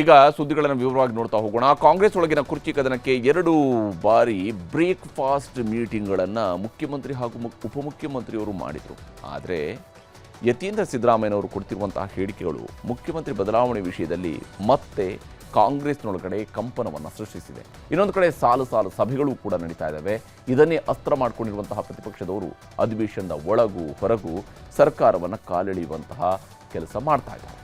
ಈಗ ಸುದ್ದಿಗಳನ್ನು ವಿವರವಾಗಿ ನೋಡ್ತಾ ಹೋಗೋಣ. ಕಾಂಗ್ರೆಸ್ ಒಳಗಿನ ಕುರ್ಚಿ ಕದನಕ್ಕೆ ಎರಡು ಬಾರಿ ಬ್ರೇಕ್ಫಾಸ್ಟ್ ಮೀಟಿಂಗ್ಗಳನ್ನು ಮುಖ್ಯಮಂತ್ರಿ ಹಾಗೂ ಉಪಮುಖ್ಯಮಂತ್ರಿಯವರು ಮಾಡಿದರು. ಆದರೆ ಯತೀಂದ್ರ ಸಿದ್ದರಾಮಯ್ಯನವರು ಕೊಡ್ತಿರುವಂತಹ ಹೇಳಿಕೆಗಳು ಮುಖ್ಯಮಂತ್ರಿ ಬದಲಾವಣೆ ವಿಷಯದಲ್ಲಿ ಮತ್ತೆ ಕಾಂಗ್ರೆಸ್ನೊಳಗಡೆ ಕಂಪನವನ್ನು ಸೃಷ್ಟಿಸಿದೆ. ಇನ್ನೊಂದು ಕಡೆ ಸಾಲು ಸಾಲು ಸಭೆಗಳು ಕೂಡ ನಡೀತಾ ಇದ್ದಾವೆ ಇದನ್ನೇ ಅಸ್ತ್ರ ಮಾಡಿಕೊಂಡಿರುವಂತಹ ಪ್ರತಿಪಕ್ಷದವರು ಅಧಿವೇಶನದ ಒಳಗೂ ಹೊರಗೂ ಸರ್ಕಾರವನ್ನು ಕಾಲೆಳೆಯುವಂತಹ ಕೆಲಸ ಮಾಡ್ತಾ ಇದ್ದಾರೆ.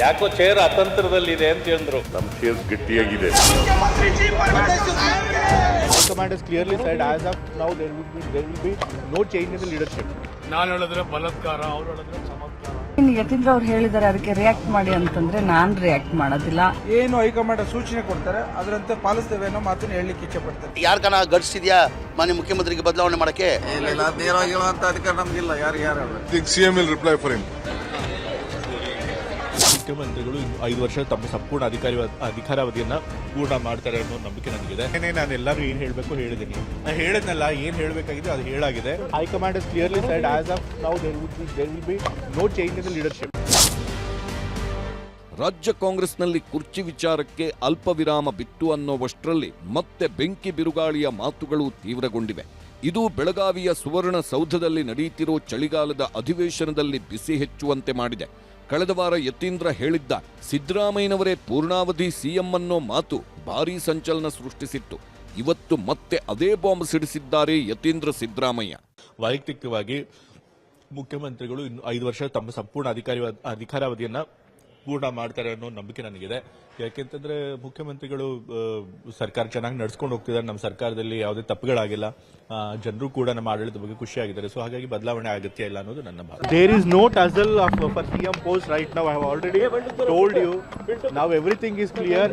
ಯಾಕೋ ಚೇರ್ ಅತಂತ್ರದಲ್ಲಿದೆ ಅಂತ ಹೇಳಿದ್ರು. ನಮ್ಮ ಚೇರ್ ಗಟ್ಟಿಯಾಗಿದೆ. High is clearly clearly as of of now there be there will be no change in the ನಾನು ಹೇಳಿದ್ರೆ ಬಲತ್ಕಾರ ಅವ್ರು ಹೇಳಿದ್ರೆ ಚಮತ್ಕಾರ. ಇನ್ನು ಯತೀಂದ್ರ ಅವ್ರು ಹೇಳಿದ್ದಾರೆ ಅದಕ್ಕೆ ರಿಯಾಕ್ಟ್ ಮಾಡಿ ಅಂತಂದ್ರೆ ನಾನು ರಿಯಾಕ್ಟ್ ಮಾಡೋದಿಲ್ಲ. ಏನು ಹೈಕಮಾಂಡ್ ಸೂಚನೆ ಕೊಡ್ತಾರೆ ಅದರಂತೆ ಪಾಲಿಸ್ತೇವೆ ಅನ್ನೋ ಮಾತನ್ನ ಹೇಳಲಿಕ್ಕೆ ಇಚ್ಛೆ ಪಡ್ತಾರೆ. ಯಾರ್ಕನ ಗಟ್ಸ್ ಇದೆಯಾ ಮಾನ್ಯ ಮುಖ್ಯಮಂತ್ರಿಗೆ ಬದಲಾವಣೆ ಮಾಡಕ್ಕೆ? ಅಧಿಕಾರ ನಮ್ಗಿಲ್ಲ ಯಾರು ಯಾರು ಸಿಎಂ ರಿಪ್ಲೈ ಫಾರ್ him. ಮುಖ್ಯಮಂತ್ರಿಗಳು ಇನ್ನು ಐದು ವರ್ಷ ತಮ್ಮ ಸಂಪೂರ್ಣ ಅಧಿಕಾರಿ ಅಧಿಕಾರಾವಧಿಯನ್ನ ಪೂರ್ಣ ಮಾಡ್ತಾರೆ ಅನ್ನೋ ನಂಬಿಕೆ ನನಗಿದೆ. ಏನೇ ನಾನು ಎಲ್ಲರೂ ಏನು ಹೇಳಬೇಕು ಹೇಳಿದ್ದೀನಿ. ನಾನು ಹೇಳಿದ್ನಲ್ಲ ಏನು ಹೇಳಬೇಕಾಗಿದೆ ಅದು ಹೇಳಾಗಿದೆ. High command command clearly said as of now there would be there will be no change in the leadership ರಾಜ್ಯ ಕಾಂಗ್ರೆಸ್ನಲ್ಲಿ ಕುರ್ಚಿ ವಿಚಾರಕ್ಕೆ ಅಲ್ಪ ವಿರಾಮ ಬಿತ್ತು ಅನ್ನೋವಷ್ಟರಲ್ಲಿ ಮತ್ತೆ ಬೆಂಕಿ ಬಿರುಗಾಳಿಯ ಮಾತುಗಳು ತೀವ್ರಗೊಂಡಿವೆ. ಇದು ಬೆಳಗಾವಿಯ ಸುವರ್ಣ ಸೌಧದಲ್ಲಿ ನಡೆಯುತ್ತಿರೋ ಚಳಿಗಾಲದ ಅಧಿವೇಶನದಲ್ಲಿ ಬಿಸಿ ಹೆಚ್ಚುವಂತೆ ಮಾಡಿದೆ. ಕಳೆದ ವಾರ ಯತೀಂದ್ರ ಹೇಳಿದ್ದ ಸಿದ್ದರಾಮಯ್ಯನವರೇ ಪೂರ್ಣಾವಧಿ ಸಿಎಂ ಅನ್ನೋ ಮಾತು ಭಾರೀ ಸಂಚಲನ ಸೃಷ್ಟಿಸಿತ್ತು. ಇವತ್ತು ಮತ್ತೆ ಅದೇ ಬಾಂಬ್ ಸಿಡಿಸಿದ್ದಾರೆ ಯತೀಂದ್ರ ಸಿದ್ದರಾಮಯ್ಯ. ವೈಯಕ್ತಿಕವಾಗಿ ಮುಖ್ಯಮಂತ್ರಿಗಳು ಇನ್ನು ಐದು ವರ್ಷ ತಮ್ಮ ಸಂಪೂರ್ಣ ಅಧಿಕಾರಿ ಅಧಿಕಾರಾವಧಿಯನ್ನ ಪೂರ್ಣ ಮಾಡ್ತಾರೆ ಅನ್ನೋ ನಂಬಿಕೆ ನನಗಿದೆ. ಯಾಕೆಂತಂದ್ರೆ ಮುಖ್ಯಮಂತ್ರಿಗಳು ಸರ್ಕಾರ ಚೆನ್ನಾಗಿ ನಡ್ಸ್ಕೊಂಡು ಹೋಗ್ತಿದ್ದಾರೆ. ನಮ್ಮ ಸರ್ಕಾರದಲ್ಲಿ ಯಾವುದೇ ತಪ್ಪುಗಳಾಗಿಲ್ಲ. ಜನರು ಕೂಡ ನಮ್ಮ ಆಡಳಿತ ಬಗ್ಗೆ ಖುಷಿಯಾಗಿದ್ದಾರೆ. ಸೊ ಹಾಗಾಗಿ ಬದಲಾವಣೆ ಅಗತ್ಯ ಇಲ್ಲ ಅನ್ನೋದು ನನ್ನ ಭಾವ there is no tussle for CM post right ನಾವು ಹ್ಯಾವ್ ಆಲ್ರೆಡಿ ಟೋಲ್ಡ್ ಯು ನಾವು everything is clear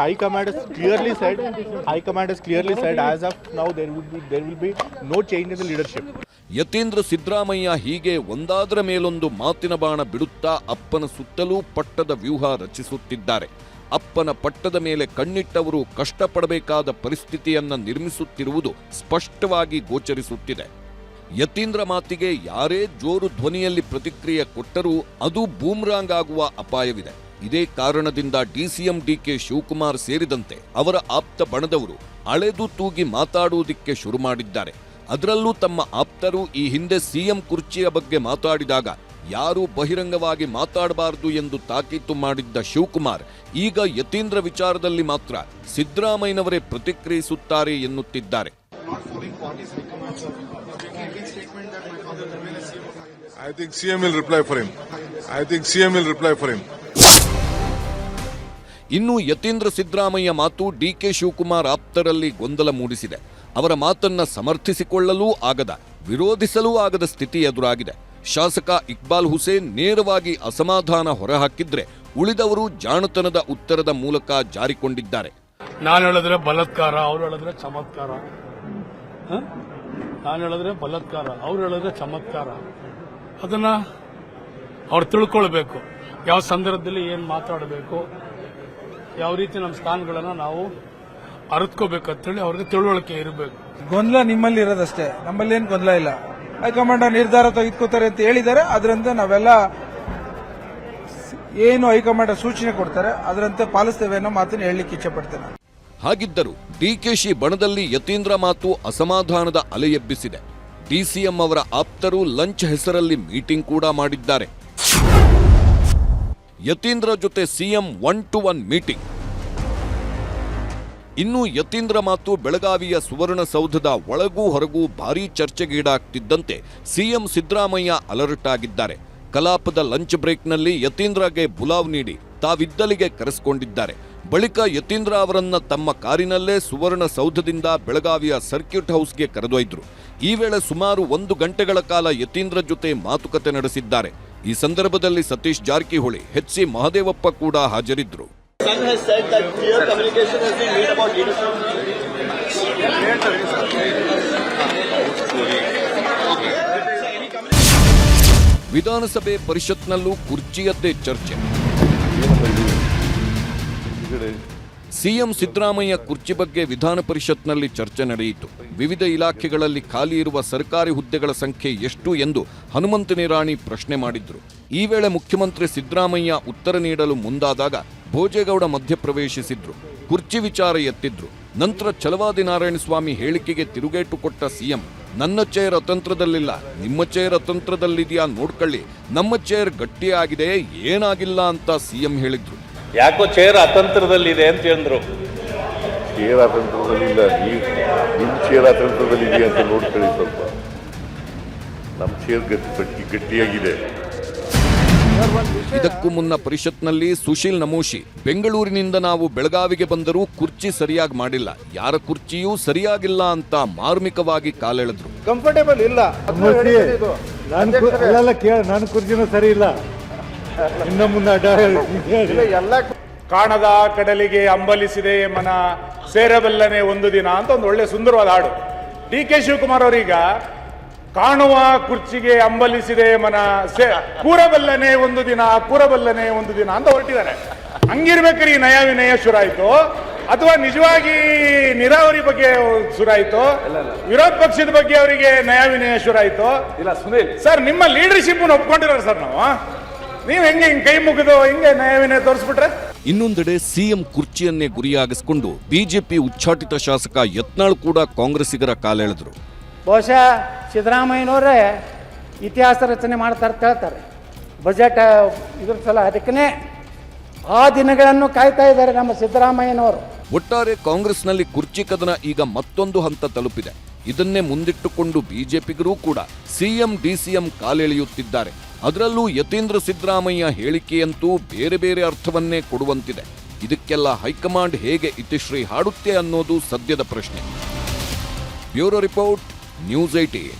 high command is clearly said high command is clearly said as of now there will be there will be no change in the leadership Yathindra Siddaramaiah ಹೀಗೆ ಒಂದಾದ್ರ ಮೇಲೊಂದು ಮಾತಿನ ಬಾಣ ಬಿಡುತ್ತಾ ಅಪ್ಪನ ಸುತ್ತಲೂ ಪಟ್ಟದ ವ್ಯೂಹ ರಚಿಸುತ್ತಿದ್ದಾರೆ. ಅಪ್ಪನ ಪಟ್ಟದ ಮೇಲೆ ಕಣ್ಣಿಟ್ಟವರು ಕಷ್ಟಪಡಬೇಕಾದ ಪರಿಸ್ಥಿತಿಯನ್ನ ನಿರ್ಮಿಸುತ್ತಿರುವುದು ಸ್ಪಷ್ಟವಾಗಿ ಗೋಚರಿಸುತ್ತಿದೆ. ಯತೀಂದ್ರ ಮಾತಿಗೆ ಯಾರೇ ಜೋರು ಧ್ವನಿಯಲ್ಲಿ ಪ್ರತಿಕ್ರಿಯೆ ಕೊಟ್ಟರೂ ಅದು ಬೂಮ್ರಾಂಗ್ ಆಗುವ ಅಪಾಯವಿದೆ. ಇದೇ ಕಾರಣದಿಂದ ಡಿಸಿಎಂ ಡಿಕೆ ಶಿವಕುಮಾರ್ ಸೇರಿದಂತೆ ಅವರ ಆಪ್ತ ಬಣದವರು ಅಳೆದು ತೂಗಿ ಮಾತಾಡುವುದಕ್ಕೆ ಶುರು ಮಾಡಿದ್ದಾರೆ. ಅದರಲ್ಲೂ ತಮ್ಮ ಆಪ್ತರು ಈ ಹಿಂದೆ ಸಿಎಂ ಕುರ್ಚಿಯ ಬಗ್ಗೆ ಮಾತಾಡಿದಾಗ ಯಾರೂ ಬಹಿರಂಗವಾಗಿ ಮಾತಾಡಬಾರದು ಎಂದು ತಾಕೀತು ಮಾಡಿದ್ದ ಶಿವಕುಮಾರ್ ಈಗ ಯತೀಂದ್ರ ವಿಚಾರದಲ್ಲಿ ಮಾತ್ರ ಸಿದ್ದರಾಮಯ್ಯನವರೇ ಪ್ರತಿಕ್ರಿಯಿಸುತ್ತಾರೆ ಎನ್ನುತ್ತಿದ್ದಾರೆ. ಇನ್ನು ಯತೀಂದ್ರ ಸಿದ್ದರಾಮಯ್ಯ ಮಾತು ಡಿಕೆ ಶಿವಕುಮಾರ್ ಆಪ್ತರಲ್ಲಿ ಗೊಂದಲ ಮೂಡಿಸಿದೆ. ಅವರ ಮಾತನ್ನ ಸಮರ್ಥಿಸಿಕೊಳ್ಳಲೂ ಆಗದ ವಿರೋಧಿಸಲೂ ಆಗದ ಸ್ಥಿತಿ ಎದುರಾಗಿದೆ. ಶಾಸಕ ಇಕ್ಬಾಲ್ ಹುಸೇನ್ ನೇರವಾಗಿ ಅಸಮಾಧಾನ ಹೊರಹಾಕಿದ್ರೆ ಉಳಿದವರು ಜಾಣತನದ ಉತ್ತರದ ಮೂಲಕ ಜಾರಿಕೊಂಡಿದ್ದಾರೆ. ನಾನು ಹೇಳಿದ್ರೆ ಬಲತ್ಕಾರ ಅವ್ರು ಹೇಳಿದ್ರೆ ಚಮತ್ಕಾರ? ನಾನು ಹೇಳಿದ್ರೆ ಬಲತ್ಕಾರ ಅವ್ರು ಹೇಳಿದ್ರೆ ಚಮತ್ಕಾರ. ಅದನ್ನ ಅವ್ರು ತಿಳ್ಕೊಳ್ಬೇಕು. ಯಾವ ಸಂದರ್ಭದಲ್ಲಿ ಏನ್ ಮಾತಾಡಬೇಕು ಯಾವ ರೀತಿ ನಮ್ಮ ಸ್ಥಾನಗಳನ್ನ ನಾವು ಅರಿತ್ಕೋಬೇಕಂತೇಳಿ ಅವ್ರಿಗೆ ತಿಳುವಳಿಕೆ ಇರಬೇಕು. ಗೊಂದಲ ನಿಮ್ಮಲ್ಲಿ ಇರೋದಷ್ಟೇ. ನಮ್ಮಲ್ಲಿ ಏನು ಗೊಂದಲ ಇಲ್ಲ. ಹೈಕಮಾಂಡ್ ನಿರ್ಧಾರ ತೆಗೆದುಕೋತಾರೆ ಅಂತ ಹೇಳಿದ್ದಾರೆ. ಅದರಂತೆ ನಾವೆಲ್ಲ ಏನು ಹೈಕಮಾಂಡ್ ಸೂಚನೆ ಕೊಡ್ತಾರೆ, ಅದರಂತೆ ಪಾಲಿಸ್ತೇವೆ ಅನ್ನೋ ಮಾತನ್ನು ಹೇಳಲಿಕ್ಕೆ ಇಚ್ಛೆ ಪಡ್ತೇನೆ ಹಾಗಿದ್ದರೂ ಡಿಕೆಶಿ ಬಣದಲ್ಲಿ ಯತೀಂದ್ರ ಮಾತು ಅಸಮಾಧಾನದ ಅಲೆ ಎಬ್ಬಿಸಿದೆ. ಡಿಸಿಎಂ ಅವರ ಆಪ್ತರು ಲಂಚ್ ಹೆಸರಲ್ಲಿ ಮೀಟಿಂಗ್ ಕೂಡ ಮಾಡಿದ್ದಾರೆ. ಯತೀಂದ್ರ ಜೊತೆ CM one to one meeting. ಇನ್ನು ಯತೀಂದ್ರ ಮಾತು ಬೆಳಗಾವಿಯ ಸುವರ್ಣಸೌಧದ ಒಳಗೂ ಹೊರಗೂ ಭಾರೀ ಚರ್ಚೆಗೀಡಾಗ್ತಿದ್ದಂತೆ ಸಿಎಂ ಸಿದ್ದರಾಮಯ್ಯ ಅಲರ್ಟ್ ಆಗಿದ್ದಾರೆ ಕಲಾಪದ ಲಂಚ್ ಬ್ರೇಕ್ನಲ್ಲಿ ಯತೀಂದ್ರಗೆ ಬುಲಾವ್ ನೀಡಿ ತಾವಿದ್ದಲಿಗೆ ಕರೆಸಿಕೊಂಡಿದ್ದಾರೆ. ಬಳಿಕ ಯತೀಂದ್ರ ಅವರನ್ನ ತಮ್ಮ ಕಾರಿನಲ್ಲೇ ಸುವರ್ಣಸೌಧದಿಂದ ಬೆಳಗಾವಿಯ ಸರ್ಕ್ಯೂಟ್ ಹೌಸ್ಗೆ ಕರೆದೊಯ್ದರು. ಈ ವೇಳೆ ಸುಮಾರು ಒಂದು ಗಂಟೆಗಳ ಕಾಲ ಯತೀಂದ್ರ ಜೊತೆ ಮಾತುಕತೆ ನಡೆಸಿದ್ದಾರೆ. ಈ ಸಂದರ್ಭದಲ್ಲಿ ಸತೀಶ್ ಜಾರಕಿಹೊಳಿ ಹೆಚ್ ಸಿ ಮಹದೇವಪ್ಪ ಕೂಡ ಹಾಜರಿದ್ದರು ವಿಧಾನಸಭೆ ಪರಿಷತ್ನಲ್ಲೂ ಕುರ್ಚಿಯದ್ದೇ ಚರ್ಚೆ. ಸಿಎಂ ಸಿದ್ದರಾಮಯ್ಯ ಕುರ್ಚಿ ಬಗ್ಗೆ ವಿಧಾನ ಪರಿಷತ್ನಲ್ಲಿ ಚರ್ಚೆ ನಡೆಯಿತು. ವಿವಿಧ ಇಲಾಖೆಗಳಲ್ಲಿ ಖಾಲಿ ಇರುವ ಸರ್ಕಾರಿ ಹುದ್ದೆಗಳ ಸಂಖ್ಯೆ ಎಷ್ಟು ಎಂದು ಹನುಮಂತ ನಿರಾಣಿ ಪ್ರಶ್ನೆ ಮಾಡಿದ್ರು. ಈ ವೇಳೆ ಮುಖ್ಯಮಂತ್ರಿ ಸಿದ್ದರಾಮಯ್ಯ ಉತ್ತರ ನೀಡಲು ಮುಂದಾದಾಗ ಭೋಜೇಗೌಡ ಮಧ್ಯಪ್ರವೇಶಿಸಿದ್ರು. ಕುರ್ಚಿ ವಿಚಾರ ಎತ್ತಿದ್ರು. ನಂತರ ಛಲವಾದಿ ನಾರಾಯಣಸ್ವಾಮಿ ಹೇಳಿಕೆಗೆ ತಿರುಗೇಟು ಕೊಟ್ಟ ಸಿಎಂ ನನ್ನ ಚೇರ್ ಅತಂತ್ರದಲ್ಲಿಲ್ಲ. ನಿಮ್ಮ ಚೇರ್ ಅತಂತ್ರದಲ್ಲಿದೆಯಾ ನೋಡ್ಕೊಳ್ಳಿ. ನಮ್ಮ ಚೇರ್ ಗಟ್ಟಿಯಾಗಿದೆ ಏನಾಗಿಲ್ಲ ಅಂತ ಸಿಎಂ ಹೇಳಿದ್ರು. ಯಾಕೋ ಚೇರ್ ಅತಂತ್ರದಲ್ಲಿದೆ ಅಂತ ಹೇಳಿದ್ರು ಚೇರ್ ಅತಂತ್ರದಲ್ಲಿಲ್ಲ. ನಿಮ್ಮ ಚೇರ್ ಅತಂತ್ರದಲ್ಲಿದೆಯಾ ಅಂತ ನೋಡ್ಕೊಳ್ಳಿ ಸ್ವಲ್ಪ. ನಮ್ಮ ಚೇರ್ ಗಟ್ಟಿ ಗಟ್ಟಿಯಾಗಿದೆ. ಇದಕ್ಕೂ ಮುನ್ನ ಪರಿಷತ್ನಲ್ಲಿ ಸುಶೀಲ್ ನಮೋಶಿ ಬೆಂಗಳೂರಿನಿಂದ ನಾವು ಬೆಳಗಾವಿಗೆ ಬಂದರೂ ಕುರ್ಚಿ ಸರಿಯಾಗಿ ಮಾಡಿಲ್ಲ. ಯಾರ ಕುರ್ಚಿಯೂ ಸರಿಯಾಗಿಲ್ಲ ಅಂತ ಮಾರ್ಮಿಕವಾಗಿ ಕಾಲೆಳೆದ್ರು. ಕಂಫರ್ಟೇಬಲ್ ಇಲ್ಲ. ನನ್ನ ಕುರ್ಚಿನೂ ಸರಿ ಇಲ್ಲ. ಇನ್ನು ಮುಂದೆ ಎಲ್ಲ ಕಾಣದ ಕಡಲಿಗೆ ಅಂಬಲಿಸಿದೆ ಮನ ಸೇರಬಲ್ಲನೆ ಒಂದು ದಿನ ಅಂತ ಒಂದು ಒಳ್ಳೆ ಸುಂದರವಾದ ಹಾಡು. ಡಿ ಕೆ ಶಿವಕುಮಾರ್ ಅವರೀಗ ಕಾಣುವ ಕುರ್ಚಿಗೆ ಅಂಬಲಿಸಿದೆ ಮನ. ಸೇ ಕೂರಬಲ್ಲನೆ ಒಂದು ದಿನ ಕೂರಬಲ್ಲನೆ ಒಂದು ದಿನ ಅಂತ ಹೊರಟಿದ್ದಾರೆ. ಹಂಗಿರ್ಬೇಕ್ರಿ ಈ ನಯ ವಿನಯ ಶುರಾಯಿತು. ಅಥವಾ ನಿಜವಾಗಿ ನೀರಾವರಿ ಬಗ್ಗೆ ಶುರಾಯಿತು. ವಿರೋಧ ಪಕ್ಷದ ಬಗ್ಗೆ ಅವರಿಗೆ ನಯ ವಿನಯ ಶುರಾಯಿತು. ಇಲ್ಲ ಸುನೀಲ್. ಸರ್ ನಿಮ್ಮ ಲೀಡರ್ಶಿಪ್ ಒಪ್ಕೊಂಡಿರೋರು ಸರ್ ನಾವು. ನೀವು ಹೆಂಗೆ ಹಿಂಗ್ ಕೈ ಮುಗಿದು ಹಿಂಗೆ ನಯ ವಿನಯ ತೋರಿಸ್ಬಿಟ್ರೆ? ಇನ್ನೊಂದೆಡೆ ಸಿಎಂ ಕುರ್ಚಿಯನ್ನೇ ಗುರಿಯಾಗಿಸಿಕೊಂಡು ಬಿಜೆಪಿ ಉಚ್ಚಾಟಿತ ಶಾಸಕ ಯತ್ನಾಳ್ ಕೂಡ ಕಾಂಗ್ರೆಸ್ಸಿಗರ ಕಾಲೆಳೆದ್ರು. ಬಹುಶಃ ಸಿದ್ದರಾಮಯ್ಯನವರೇ ಇತಿಹಾಸ ರಚನೆ ಮಾಡ್ತಾರೆ ಹೇಳ್ತಾರೆ. ಬಜೆಟ್ ಇದ್ರ ಸಲ ಅದಕ್ಕೇ ಆ ದಿನಗಳನ್ನು ಕಾಯ್ತಾ ಇದ್ದಾರೆ ನಮ್ಮ ಸಿದ್ದರಾಮಯ್ಯನವರು. ಒಟ್ಟಾರೆ ಕಾಂಗ್ರೆಸ್ನಲ್ಲಿ ಕುರ್ಚಿ ಕದನ ಈಗ ಮತ್ತೊಂದು ಹಂತ ತಲುಪಿದೆ. ಇದನ್ನೇ ಮುಂದಿಟ್ಟುಕೊಂಡು ಬಿಜೆಪಿಗರೂ ಕೂಡ ಸಿಎಂ, ಡಿಸಿಎಂ ಕಾಲೆಳೆಯುತ್ತಿದ್ದಾರೆ. ಅದರಲ್ಲೂ ಯತೀಂದ್ರ ಸಿದ್ದರಾಮಯ್ಯ ಹೇಳಿಕೆಯಂತೂ ಬೇರೆ ಬೇರೆ ಅರ್ಥವನ್ನೇ ಕೊಡುವಂತಿದೆ. ಇದಕ್ಕೆಲ್ಲ ಹೈಕಮಾಂಡ್ ಹೇಗೆ ಇತಿಶ್ರೀ ಹಾಡುತ್ತೆ ಅನ್ನೋದು ಸದ್ಯದ ಪ್ರಶ್ನೆ. Bureau report. News eighteen